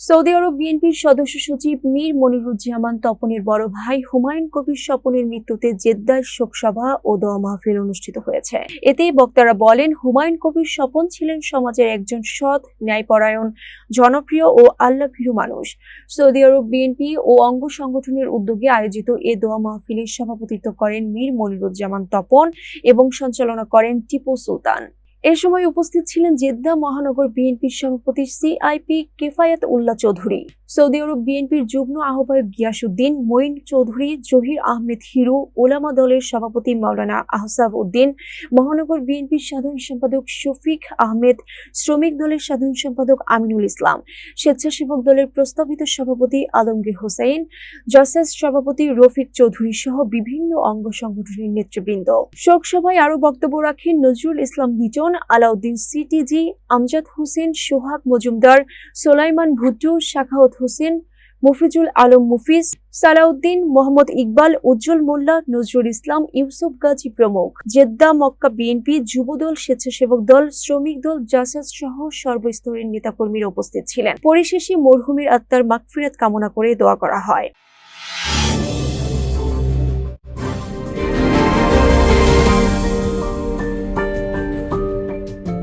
Saudi আরব বিএনপির সদস্য সচিব মীর মনিরুজ্জামান তপনের বড় ভাই হুমায়ুন কবির স্বপনের মৃত্যুতে জেদ্দায় শোকসভা ও দোয়া মাহফিল অনুষ্ঠিত হয়েছে। এতে বক্তারা বলেন, হুমায়ুন কবির স্বপন ছিলেন সমাজের একজন সৎ, ন্যায়পরায়ণ, জনপ্রিয় ও আল্লাভীরু মানুষ। সৌদি আরব বিএনপি ও অঙ্গ সংগঠনের উদ্যোগে আয়োজিত এ দোয়া মাহফিলের সভাপতিত্ব করেন মীর মনিরুজ্জামান তপন এবং সঞ্চালনা করেন টিপু সুলতান। এ সময় উপস্থিত ছিলেন জেদ্দা মহানগর বিএনপির সভাপতি সিআইপি কেফায়াত উল্লাহ চৌধুরী, সৌদি আরব বিএনপির যুগ্ম আহ্বায়ক গিয়াসুদ্দিন মঈন চৌধুরী, জহির আহমেদ হিরু, ওলামা দলের সভাপতি মাওলানা আহসাব উদ্দিন, মহানগর বিএনপির সাধারণ সম্পাদক শফিক আহমেদ, শ্রমিক দলের সাধারণ সম্পাদক আমিনুল ইসলাম, স্বেচ্ছাসেবক দলের প্রস্তাবিত সভাপতি আলমগীর হোসেন, জসেস সভাপতি রফিক চৌধুরী সহ বিভিন্ন অঙ্গ সংগঠনের নেতৃবৃন্দ। শোক সভায় আরও বক্তব্য রাখেন নজরুল ইসলাম লিটন আলাউদ্দিন সিটিজি, আমজাদ হোসেন, সোহাগ মজুমদার, সোলাইমান ভুট্টু, শাখাওয়াত হোসেন, মুফিজুল আলম মুফিজ, সালাউদ্দিন মোহাম্মদ ইকবাল, উজ্জ্বল মোল্লা, নজরুল ইসলাম, ইউসুফ গাজী প্রমুখ। জেদ্দা মক্কা বিএনপি যুবদল স্বেচ্ছাসেবক দল শ্রমিক দল জাসাজ সহ সর্বস্তরের নেতাকর্মীরা উপস্থিত ছিলেন। পরিশেষে মরহুমের আত্মার মাগফিরাত কামনা করে দোয়া করা হয়।